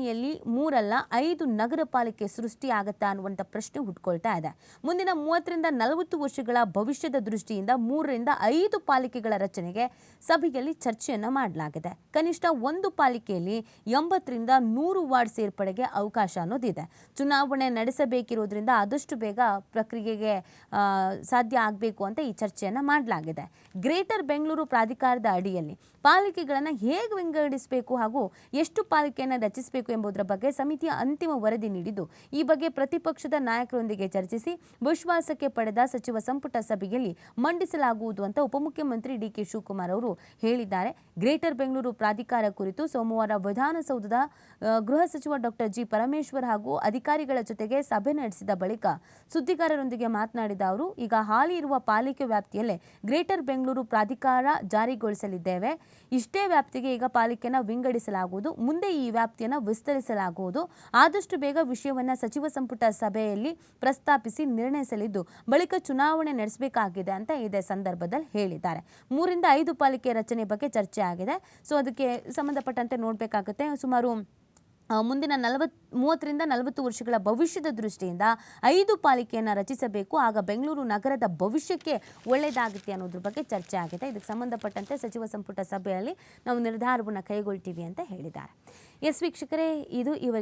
ಯಲ್ಲಿ ಮೂರಲ್ಲ ಐದು ನಗರ ಪಾಲಿಕೆ ಸೃಷ್ಟಿ ಆಗತ್ತಾ ಅನ್ನುವಂಥ ಪ್ರಶ್ನೆ ಹುಟ್ಕೊಳ್ತಾ ಇದೆ. ಮುಂದಿನ ಮೂವತ್ತರಿಂದ ನಲವತ್ತು ವರ್ಷಗಳ ಭವಿಷ್ಯದ ದೃಷ್ಟಿಯಿಂದ ಮೂರರಿಂದ ಐದು ಪಾಲಿಕೆಗಳ ರಚನೆಗೆ ಸಭೆಯಲ್ಲಿ ಚರ್ಚೆಯನ್ನ ಮಾಡಲಾಗಿದೆ. ಕನಿಷ್ಠ ಒಂದು ಪಾಲಿಕೆಯಲ್ಲಿ ಎಂಬತ್ತರಿಂದ ನೂರು ವಾರ್ಡ್ ಸೇರ್ಪಡೆಗೆ ಅವಕಾಶ ಅನ್ನೋದಿದೆ. ಚುನಾವಣೆ ನಡೆಸಬೇಕಿರೋದ್ರಿಂದ ಆದಷ್ಟು ಬೇಗ ಪ್ರಕ್ರಿಯೆಗೆ ಸಾಧ್ಯ ಆಗಬೇಕು ಅಂತ ಈ ಚರ್ಚೆಯನ್ನ ಮಾಡಲಾಗಿದೆ. ಗ್ರೇಟರ್ ಬೆಂಗಳೂರು ಪ್ರಾಧಿಕಾರದ ಅಡಿಯಲ್ಲಿ ಪಾಲಿಕೆಗಳನ್ನು ಹೇಗೆ ವಿಂಗಡಿಸಬೇಕು ಹಾಗೂ ಎಷ್ಟು ಪಾಲಿಕೆಯನ್ನು ರಚಿಸಬೇಕು ಎಂಬುದರ ಬಗ್ಗೆ ಸಮಿತಿಯ ಅಂತಿಮ ವರದಿ ನೀಡಿದ್ದು, ಈ ಬಗ್ಗೆ ಪ್ರತಿಪಕ್ಷದ ನಾಯಕರೊಂದಿಗೆ ಚರ್ಚಿಸಿ ವಿಶ್ವಾಸಕ್ಕೆ ಪಡೆದ ಸಚಿವ ಸಂಪುಟ ಸಭೆಯಲ್ಲಿ ಮಂಡಿಸಲಾಗುವುದು ಅಂತ ಉಪಮುಖ್ಯಮಂತ್ರಿ ಡಿಕೆ ಶಿವಕುಮಾರ್ ಅವರು ಹೇಳಿದ್ದಾರೆ. ಗ್ರೇಟರ್ ಬೆಂಗಳೂರು ಪ್ರಾಧಿಕಾರ ಕುರಿತು ಸೋಮವಾರ ವಿಧಾನಸೌಧದ ಗೃಹ ಸಚಿವ ಡಾಕ್ಟರ್ ಜಿ. ಪರಮೇಶ್ವರ್ ಹಾಗೂ ಅಧಿಕಾರಿಗಳ ಜೊತೆಗೆ ಸಭೆ ನಡೆಸಿದ ಬಳಿಕ ಸುದ್ದಿಗಾರರೊಂದಿಗೆ ಮಾತನಾಡಿದ ಅವರು, ಈಗ ಹಾಲಿ ಇರುವ ಪಾಲಿಕೆ ವ್ಯಾಪ್ತಿಯಲ್ಲೇ ಗ್ರೇಟರ್ ಬೆಂಗಳೂರು ಪ್ರಾಧಿಕಾರ ಜಾರಿಗೊಳಿಸಲಿದ್ದೇವೆ. ಇಷ್ಟೇ ವ್ಯಾಪ್ತಿಗೆ ಈಗ ಪಾಲಿಕೆಯನ್ನು ವಿಂಗಡಿಸಲಾಗುವುದು. ಮುಂದೆ ಈ ವ್ಯಾಪ್ತಿಯನ್ನು ವಿಸ್ತರಿಸಲಾಗುವುದು. ಆದಷ್ಟು ಬೇಗ ವಿಷಯವನ್ನು ಸಚಿವ ಸಂಪುಟ ಸಭೆಯಲ್ಲಿ ಪ್ರಸ್ತಾಪಿಸಿ ನಿರ್ಣಯಿಸಲಿದ್ದು ಬಳಿಕ ಚುನಾವಣೆ ನಡೆಸಬೇಕಾಗಿದೆ ಅಂತ ಇದೇ ಸಂದರ್ಭದಲ್ಲಿ ಹೇಳಿದ್ದಾರೆ. ಮೂರಿಂದ ಐದು ಪಾಲಿಕೆ ರಚನೆ ಬಗ್ಗೆ ಚರ್ಚೆ ಆಗಿದೆ. ಸೊ ಅದಕ್ಕೆ ಸಂಬಂಧಪಟ್ಟಂತೆ ನೋಡಬೇಕಾಗುತ್ತೆ. ಸುಮಾರು ಮುಂದಿನ ನಲವತ್, ಮೂವತ್ತರಿಂದ ನಲವತ್ತು ವರ್ಷಗಳ ಭವಿಷ್ಯದ ದೃಷ್ಟಿಯಿಂದ ಐದು ಪಾಲಿಕೆಯನ್ನು ರಚಿಸಬೇಕು. ಆಗ ಬೆಂಗಳೂರು ನಗರದ ಭವಿಷ್ಯಕ್ಕೆ ಒಳ್ಳೆಯದಾಗುತ್ತೆ ಅನ್ನೋದ್ರ ಬಗ್ಗೆ ಚರ್ಚೆ ಆಗಿದೆ. ಇದಕ್ಕೆ ಸಂಬಂಧಪಟ್ಟಂತೆ ಸಚಿವ ಸಂಪುಟ ಸಭೆಯಲ್ಲಿ ನಾವು ನಿರ್ಧಾರವನ್ನು ಕೈಗೊಳ್ತೀವಿ ಅಂತ ಹೇಳಿದ್ದಾರೆ. ಎಸ್ ವೀಕ್ಷಕರೇ ಇದು ಇವರಿಗೆ